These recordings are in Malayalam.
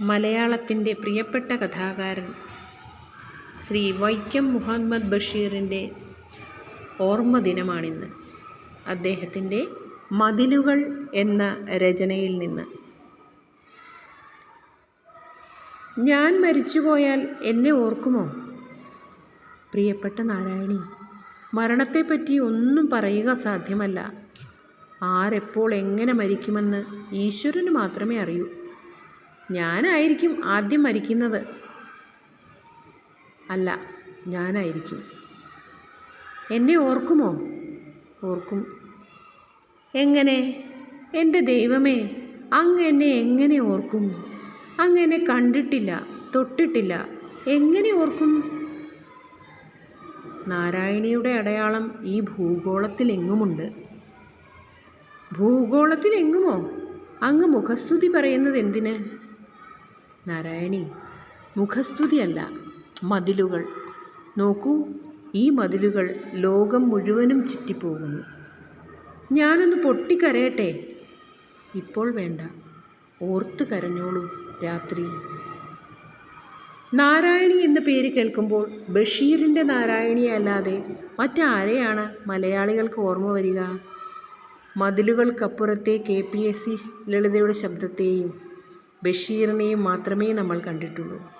മലയാളത്തിന്റെ പ്രിയപ്പെട്ട കഥാകാരൻ ശ്രീ വൈക്കം മുഹമ്മദ് ബഷീറിന്റെ ഓർമ്മ ദിനമാണിന്ന്. അദ്ദേഹത്തിന്റെ മതിലുകൾ എന്ന രചനയിൽ നിന്ന്. ഞാൻ മരിച്ചുപോയാൽ എന്നെ ഓർക്കുമോ? പ്രിയപ്പെട്ട നാരായണി മരണത്തെപ്പറ്റി ഒന്നും പറയുക സാധ്യമല്ല. ആരെപ്പോൾ എങ്ങനെ മരിക്കുമെന്ന് ഈശ്വരന് മാത്രമേ അറിയൂ. ഞാനായിരിക്കും ആദ്യം മരിക്കുന്നത്. അല്ല ഞാനായിരിക്കും. എന്നെ ഓർക്കുമോ? ഓർക്കും. എങ്ങനെ? എന്റെ ദൈവമേ അങ്ങ് എന്നെ എങ്ങനെ ഓർക്കും? അങ്ങ് എന്നെ കണ്ടിട്ടില്ല തൊട്ടിട്ടില്ല എങ്ങനെ ഓർക്കും? നാരായണിയുടെ അടയാളം ഈ ഭൂഗോളത്തിലെങ്ങുമുണ്ട്? ഭൂഗോളത്തിലെങ്ങുമോ? അങ്ങ് മുഖസ്തുതി പറയുന്നത് എന്തിന്? നാരായണി മുഖസ്തുതിയല്ല മതിലുകൾ. നോക്കൂ ഈ മതിലുകൾ ലോകം മുഴുവനും ചുറ്റിപ്പോകുന്നു. ഞാനൊന്ന് പൊട്ടിക്കരയട്ടെ? ഇപ്പോൾ വേണ്ട. ഓർത്ത് കരഞ്ഞോളൂ രാത്രി. നാരായണി എന്ന പേര് കേൾക്കുമ്പോൾ ബഷീറിന്റെ നാരായണി അല്ലാതെ മറ്റാരെയാണ് മലയാളികൾക്ക് ഓർമ്മ വരിക? മതിലുകൾക്കപ്പുറത്തെ കെ പി എസ് സി ലളിതയുടെ ശബ്ദത്തെയും ബഷീറിനെയും മാത്രമേ നമ്മൾ കണ്ടിട്ടുള്ളൂ.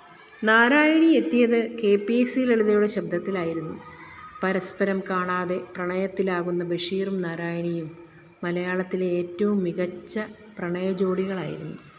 നാരായണി എത്തിയത് കെ പി എസ് സി ലളിതയുടെ ശബ്ദത്തിലായിരുന്നു. പരസ്പരം കാണാതെ പ്രണയത്തിലാകുന്ന ബഷീറും നാരായണിയും മലയാളത്തിലെ ഏറ്റവും മികച്ച പ്രണയ ജോഡികളായിരുന്നു